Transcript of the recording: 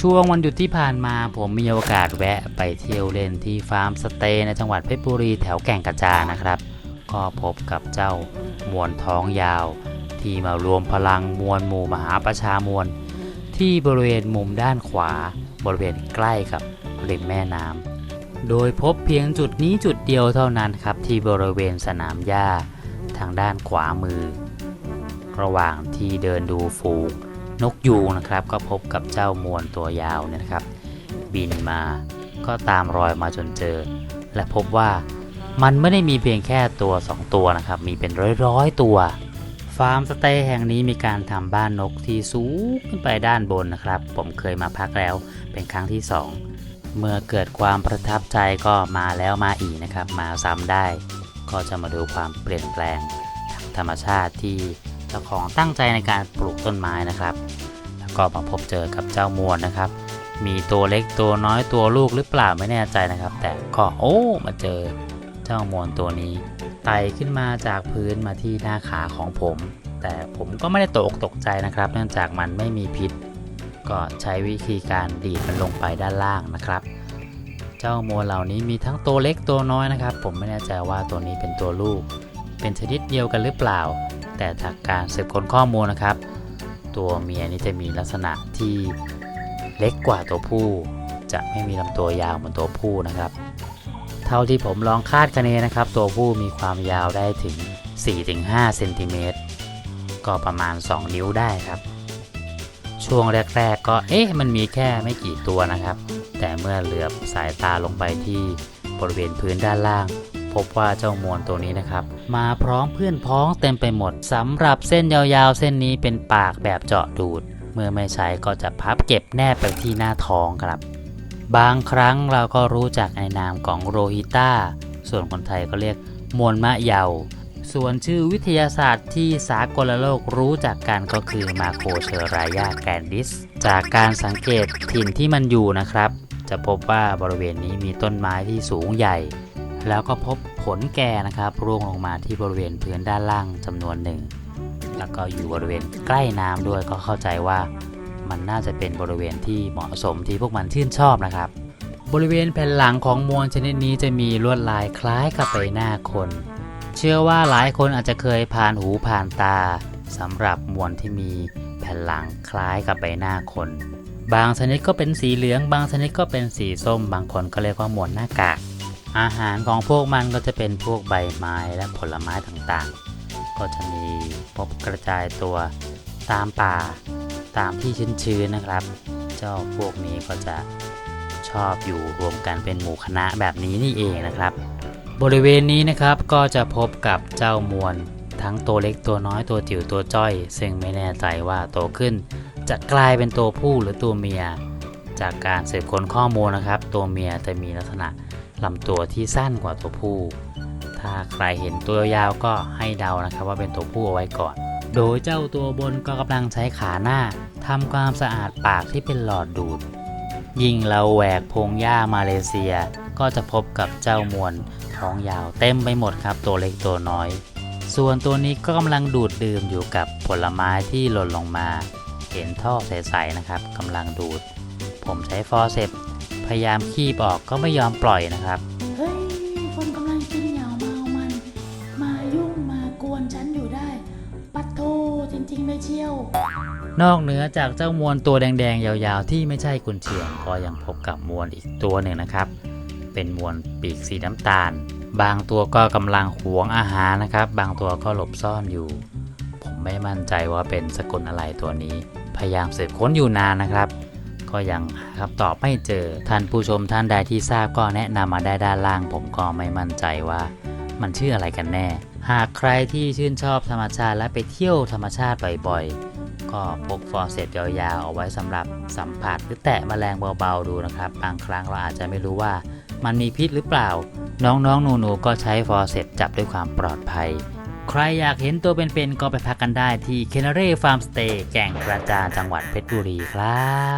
ช่วงวันหยุดที่ผ่านมาผมมีโอกาสแวะไปเที่ยวเล่นที่ฟาร์มสเตย์ในจังหวัดเพชรบุรีแถวแก่งกระจานะครับ ก็พบกับเจ้ามวลท้องยาว ที่มารวมพลังมวลหมู่มหาประชามวล ที่บริเวณมุมด้านขวา บริเวณใกล้กับริมแม่น้ำโดยพบเพียงจุดนี้จุดเดียวเท่านั้นครับ ที่บริเวณสนามหญ้าทางด้านขวามือ ระหว่างที่เดินดูฝูง นกยูงนะครับ ก็พบกับเจ้ามวลตัวยาวเนี่ยนะครับ บินมาก็ตามรอยมาจนเจอ และพบว่ามันไม่ได้มีเพียงแค่ตัว 2 ตัวนะครับ มีเป็นร้อยๆตัว ฟาร์มสเตย์แห่งนี้มีการทำบ้านนกที่สูงขึ้นไปด้านบนนะครับ ผมเคยมาพักแล้วเป็นครั้งที่ 2 เมื่อเกิดความประทับใจก็มาแล้วมาอีกนะครับ มาซ้ำได้ ก็จะมาดูความเปลี่ยนแปลงทางธรรมชาติที่ จ้าของตั้งใจในการปลูกต้นไม้นะครับ แล้วก็มาพบเจอกับเจ้ามวลนะครับ มีตัวเล็กตัวน้อยตัวลูกหรือเปล่าไม่แน่ใจนะครับ แต่ก็โอ้มาเจอเจ้ามวลตัวนี้ไต่ขึ้นมาจากพื้นมาที่หน้าขาของผม แต่ผมก็ไม่ได้ตกตกใจนะครับ เนื่องจากมันไม่มีพิษ ก็ใช้วิธีการดีดมันลงไปด้านล่างนะครับ เจ้ามวลเหล่านี้มีทั้งตัวเล็กตัวน้อยนะครับ ผมไม่แน่ใจว่าตัวนี้เป็นตัวลูก เป็นชนิดเดียวกันหรือเปล่า แต่จากการสืบค้นข้อมูลนะครับ ตัวเมียนี่จะมีลักษณะที่เล็กกว่าตัวผู้ จะไม่มีลำตัวยาวเหมือนตัวผู้นะครับ เท่าที่ผมลองคาดคะเนนะครับ ตัวผู้มีความยาวได้ถึง 4-5เซนติเมตรก็ประมาณ 2 นิ้วได้ครับ ช่วงแรกๆก็เอ๊ะมันมีแค่ไม่กี่ตัวนะครับ แต่เมื่อเหลือบสายตาลงไปที่บริเวณพื้นด้านล่าง พบว่าเจ้ามวลตัวนี้นะครับ มาพร้อมเพื่อนพ้องเต็มไปหมดสำหรับเส้นยาวๆ เส้นนี้เป็นปากแบบเจาะดูด เมื่อไม่ใช้ก็จะพับเก็บแนบไปที่หน้าท้องครับ บางครั้งเราก็รู้จักในนามของโรฮิต้าส่วนคนไทยก็เรียกมวลมะเยาส่วนชื่อวิทยาศาสตร์ที่สากลโลกรู้จักกันก็คือมาโคเชรายาแกนดิส จากการสังเกตถิ่นที่มันอยู่นะครับ จะพบว่าบริเวณนี้มีต้นไม้ที่สูงใหญ่ แล้วก็พบผลแก่นะครับร่วงลงมาที่บริเวณพื้นด้านล่างจำนวนหนึ่ง แล้วก็อยู่บริเวณใกล้น้ำด้วยก็เข้าใจว่า มันน่าจะเป็นบริเวณที่เหมาะสมที่พวกมันชื่นชอบนะครับ บริเวณแผ่นหลังของมวลชนิดนี้จะมีลวดลายคล้ายกับใบหน้าคน เชื่อว่าหลายคนอาจจะเคยผ่านหูผ่านตาสำหรับมวลที่มีแผ่นหลังคล้ายกับใบหน้าคน บางชนิดก็เป็นสีเหลือง บางชนิดก็เป็นสีส้ม บางคนก็เรียกว่า มวลหน้ากาก อาหารของพวกมันก็จะเป็นพวกใบไม้และผลไม้ต่างๆ ก็จะมีพบกระจายตัวตามป่า ตามที่ชื้นๆนะครับ เจ้าพวกนี้ก็จะชอบอยู่รวมกันเป็นหมู่คณะแบบนี้นี่เองนะครับ บริเวณนี้นะครับก็จะพบกับเจ้ามวลทั้งตัวเล็กตัวน้อยตัวจิ๋วตัวจ้อย ซึ่งไม่แน่ใจว่าโตขึ้น จะกลายเป็นตัวผู้หรือตัวเมีย จากการสืบค้นข้อมูลนะครับ ตัวเมียจะมีลักษณะ ลำตัวที่สั้นกว่าตัวผู้ ถ้าใครเห็นตัวยาวก็ให้เดานะครับว่าเป็นตัวผู้เอาไว้ก่อน โดยเจ้าตัวบนก็กำลังใช้ขาหน้าทำความสะอาดปากที่เป็นหลอดดูด ยิ่งเราแหวกพงหญ้ามาเลเซีย ก็จะพบกับเจ้ามวลท้องยาวเต็มไปหมดครับตัวเล็กตัวน้อย ส่วนตัวนี้ก็กำลังดูดดื่มอยู่กับผลไม้ที่หล่นลงมา เห็นท่อใสๆนะครับกำลังดูด ผมใช้ฟอร์เซป พยายามคีบออกก็ไม่ยอมปล่อยนะครับ เฮ้ย คนกำลังกินเหยาเมามัน มายุ่งมากวนฉันอยู่ได้ ปัดโทจริงๆเลยเชียวนอกเหนือจากเจ้ามวลตัวแดงๆ ยาวๆ ที่ไม่ใช่กุนเชียงก็ยังพบกับมวลอีกตัวหนึ่งนะครับ เป็นมวลปีกสีน้ำตาล บางตัวก็กำลังหวงอาหารนะครับ บางตัวก็หลบซ่อนอยู่ ผมไม่มั่นใจว่าเป็นสกุลอะไรตัวนี้ พยายามสืบค้นอยู่นานนะครับ ก็ยังหาคำตอบไม่เจอ ท่านผู้ชมท่านใดที่ทราบก็แนะนำมาได้ด้านล่าง ผมก็ไม่มั่นใจว่า มันชื่ออะไรกันแน่ หากใครที่ชื่นชอบธรรมชาติและไปเที่ยวธรรมชาติบ่อยๆ ก็พกฟอร์เซปยาวๆเอาไว้สำหรับสัมผัสหรือแตะแมลงเบาๆดูนะครับ บางครั้งเราอาจจะไม่รู้ว่ามันมีพิษหรือเปล่า น้องๆหนูๆก็ใช้ฟอร์เซปจับด้วยความปลอดภัยใครอยากเห็นตัวเป็นๆก็ไปพักกันได้ที่ k e n a r y Farm Stay แก่งกระจานจังหวัดเพชรบุรีครับ